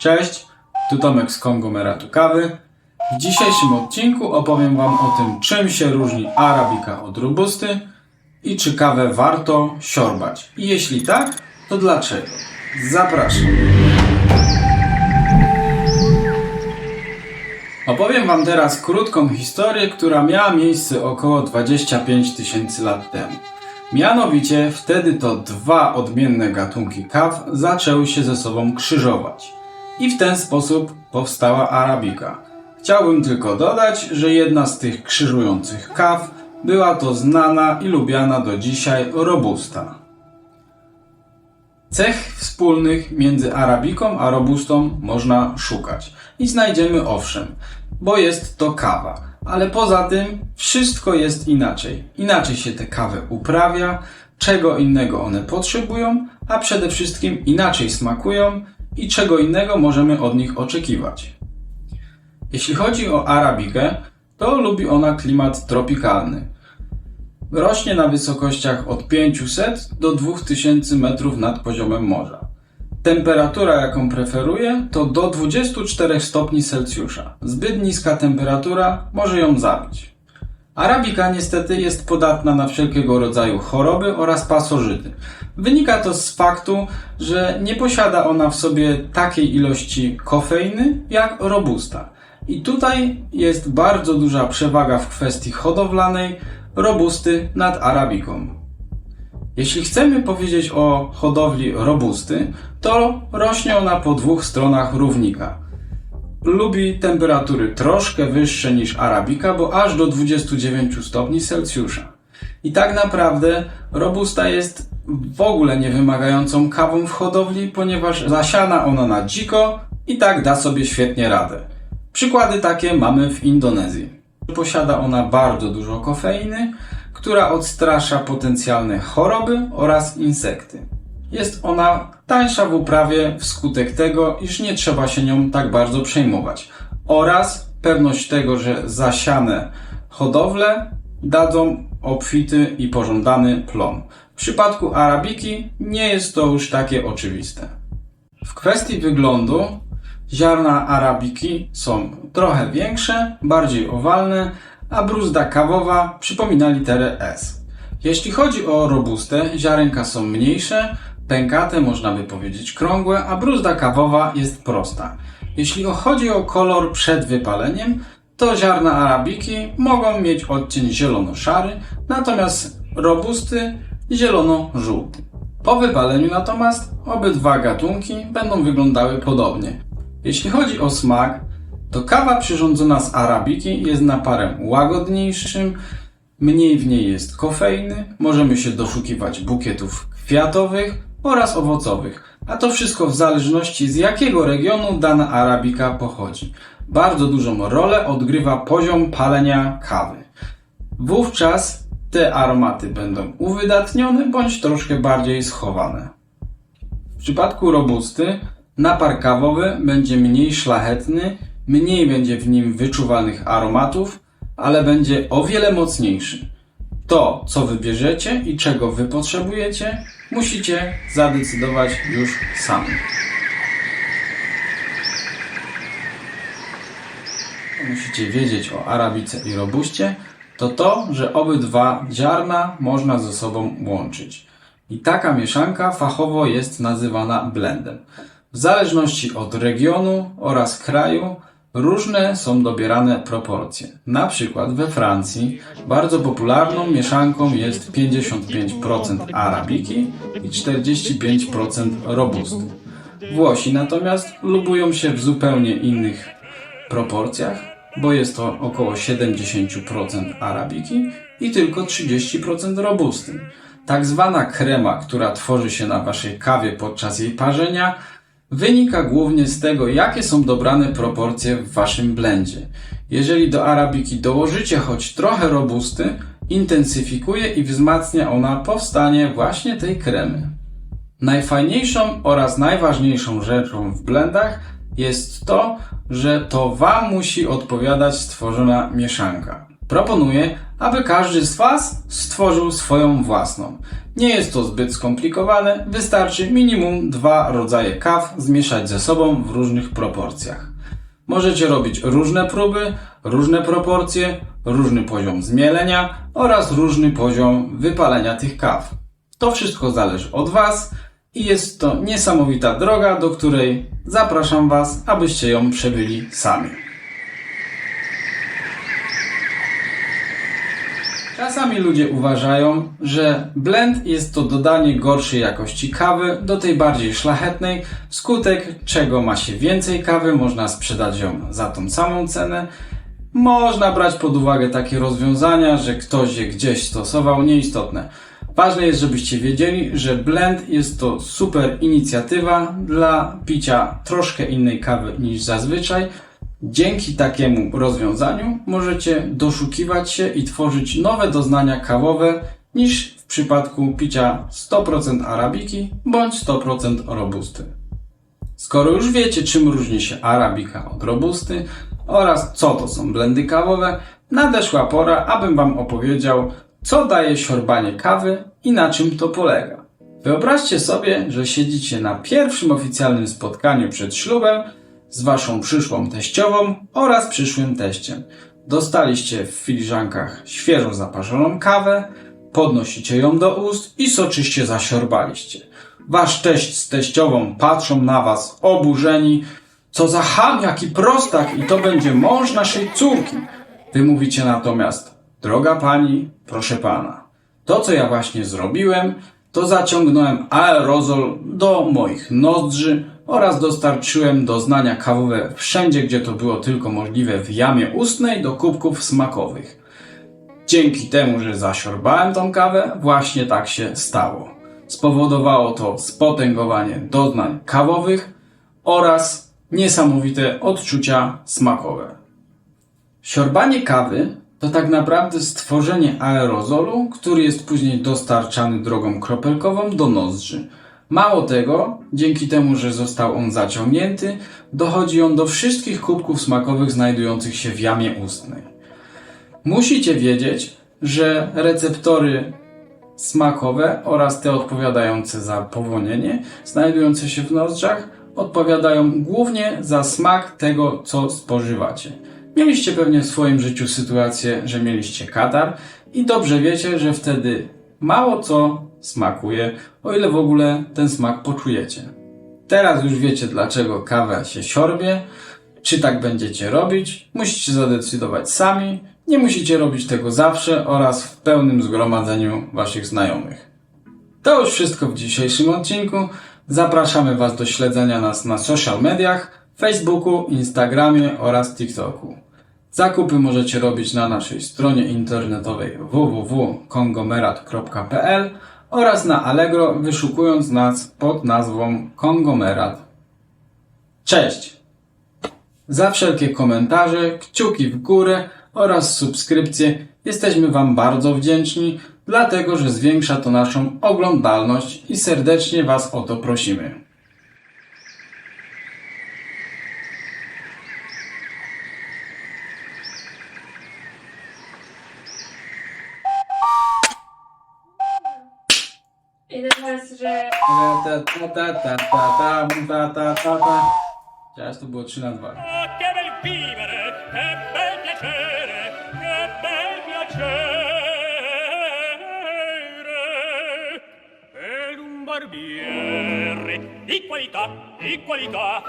Cześć, tu Tomek z konglomeratu kawy. W dzisiejszym odcinku opowiem Wam o tym, czym się różni Arabika od Robusty i czy kawę warto siorbać. I jeśli tak, to dlaczego? Zapraszam. Opowiem Wam teraz krótką historię, która miała miejsce około 25 tysięcy lat temu. Mianowicie wtedy to dwa odmienne gatunki kaw zaczęły się ze sobą krzyżować. I w ten sposób powstała arabika. Chciałbym tylko dodać, że jedna z tych krzyżujących kaw była to znana i lubiana do dzisiaj robusta. Cech wspólnych między arabiką a robustą można szukać. I znajdziemy owszem, bo jest to kawa. Ale poza tym wszystko jest inaczej. Inaczej się te kawy uprawia, czego innego one potrzebują, a przede wszystkim inaczej smakują i czego innego możemy od nich oczekiwać. Jeśli chodzi o arabikę, to lubi ona klimat tropikalny. Rośnie na wysokościach od 500 do 2000 metrów nad poziomem morza. Temperatura, jaką preferuje, to do 24 stopni Celsjusza. Zbyt niska temperatura może ją zabić. Arabika niestety jest podatna na wszelkiego rodzaju choroby oraz pasożyty. Wynika to z faktu, że nie posiada ona w sobie takiej ilości kofeiny jak robusta. I tutaj jest bardzo duża przewaga w kwestii hodowlanej robusty nad arabiką. Jeśli chcemy powiedzieć o hodowli robusty, to rośnie ona po dwóch stronach równika. Lubi temperatury troszkę wyższe niż arabika, bo aż do 29 stopni Celsjusza. I tak naprawdę robusta jest w ogóle niewymagającą kawą w hodowli, ponieważ zasiana ona na dziko i tak da sobie świetnie radę. Przykłady takie mamy w Indonezji. Posiada ona bardzo dużo kofeiny, która odstrasza potencjalne choroby oraz insekty. Jest ona tańsza w uprawie wskutek tego, iż nie trzeba się nią tak bardzo przejmować. Oraz pewność tego, że zasiane hodowle dadzą obfity i pożądany plon. W przypadku arabiki nie jest to już takie oczywiste. W kwestii wyglądu ziarna arabiki są trochę większe, bardziej owalne, a bruzda kawowa przypomina literę S. Jeśli chodzi o robustę, ziarenka są mniejsze, pękate, można by powiedzieć krągłe, a bruzda kawowa jest prosta. Jeśli chodzi o kolor przed wypaleniem, to ziarna arabiki mogą mieć odcień zielono-szary, natomiast robusty zielono-żółty. Po wypaleniu natomiast obydwa gatunki będą wyglądały podobnie. Jeśli chodzi o smak, to kawa przyrządzona z arabiki jest naparem łagodniejszym, mniej w niej jest kofeiny, możemy się doszukiwać bukietów kwiatowych oraz owocowych, a to wszystko w zależności z jakiego regionu dana arabika pochodzi. Bardzo dużą rolę odgrywa poziom palenia kawy. Wówczas te aromaty będą uwydatnione bądź troszkę bardziej schowane. W przypadku robusty napar kawowy będzie mniej szlachetny, mniej będzie w nim wyczuwalnych aromatów, ale będzie o wiele mocniejszy. To, co wybierzecie i czego wy potrzebujecie, musicie zadecydować już sami. Musicie wiedzieć o arabice i robuście, to to, że obydwa ziarna można ze sobą łączyć. I taka mieszanka fachowo jest nazywana blendem. W zależności od regionu oraz kraju różne są dobierane proporcje. Na przykład we Francji bardzo popularną mieszanką jest 55% arabiki i 45% robusty. Włosi natomiast lubują się w zupełnie innych proporcjach, bo jest to około 70% arabiki i tylko 30% robusty. Tak zwana krema, która tworzy się na waszej kawie podczas jej parzenia, wynika głównie z tego, jakie są dobrane proporcje w waszym blendzie. Jeżeli do arabiki dołożycie choć trochę robusty, intensyfikuje i wzmacnia ona powstanie właśnie tej kremy. Najfajniejszą oraz najważniejszą rzeczą w blendach jest to, że to Wam musi odpowiadać stworzona mieszanka. Proponuję, aby każdy z Was stworzył swoją własną. Nie jest to zbyt skomplikowane, wystarczy minimum dwa rodzaje kaw zmieszać ze sobą w różnych proporcjach. Możecie robić różne próby, różne proporcje, różny poziom zmielenia oraz różny poziom wypalenia tych kaw. To wszystko zależy od Was i jest to niesamowita droga, do której zapraszam Was, abyście ją przebyli sami. Czasami ludzie uważają, że blend jest to dodanie gorszej jakości kawy do tej bardziej szlachetnej, wskutek czego ma się więcej kawy, można sprzedać ją za tą samą cenę. Można brać pod uwagę takie rozwiązania, że ktoś je gdzieś stosował, nieistotne. Ważne jest, żebyście wiedzieli, że blend jest to super inicjatywa dla picia troszkę innej kawy niż zazwyczaj. Dzięki takiemu rozwiązaniu możecie doszukiwać się i tworzyć nowe doznania kawowe niż w przypadku picia 100% arabiki bądź 100% robusty. Skoro już wiecie, czym różni się arabika od robusty oraz co to są blendy kawowe, nadeszła pora, abym Wam opowiedział, co daje siorbanie kawy i na czym to polega. Wyobraźcie sobie, że siedzicie na pierwszym oficjalnym spotkaniu przed ślubem z Waszą przyszłą teściową oraz przyszłym teściem. Dostaliście w filiżankach świeżo zaparzoną kawę, podnosicie ją do ust i soczyście zasiorbaliście. Wasz teść z teściową patrzą na was oburzeni. Co za ham, jaki prostak i to będzie mąż naszej córki. Wy mówicie natomiast, droga pani, proszę pana, to co ja właśnie zrobiłem, to zaciągnąłem aerozol do moich nozdrzy oraz dostarczyłem doznania kawowe wszędzie, gdzie to było tylko możliwe w jamie ustnej do kubków smakowych. Dzięki temu, że zasiorbałem tą kawę, właśnie tak się stało. Spowodowało to spotęgowanie doznań kawowych oraz niesamowite odczucia smakowe. Siorbanie kawy to tak naprawdę stworzenie aerozolu, który jest później dostarczany drogą kropelkową do nozdrzy. Mało tego, dzięki temu, że został on zaciągnięty, dochodzi on do wszystkich kubków smakowych znajdujących się w jamie ustnej. Musicie wiedzieć, że receptory smakowe oraz te odpowiadające za powonienie, znajdujące się w nozdrzach, odpowiadają głównie za smak tego, co spożywacie. Mieliście pewnie w swoim życiu sytuację, że mieliście katar i dobrze wiecie, że wtedy mało co smakuje, o ile w ogóle ten smak poczujecie. Teraz już wiecie, dlaczego kawę się siorbie, czy tak będziecie robić, musicie zadecydować sami, nie musicie robić tego zawsze oraz w pełnym zgromadzeniu waszych znajomych. To już wszystko w dzisiejszym odcinku. Zapraszamy Was do śledzenia nas na social mediach, Facebooku, Instagramie oraz TikToku. Zakupy możecie robić na naszej stronie internetowej www.kongomerat.pl oraz na Allegro wyszukując nas pod nazwą Kongomerat. Cześć! Za wszelkie komentarze, kciuki w górę oraz subskrypcje jesteśmy Wam bardzo wdzięczni, dlatego że zwiększa to naszą oglądalność i serdecznie Was o to prosimy. I teraz, że Ta ta ta ta ta ta ta ta ta ta Teraz to było 3 na 2. Che bel vivere, che bel piacere, che bel piacere. Per un barbiere di qualità, di qualità,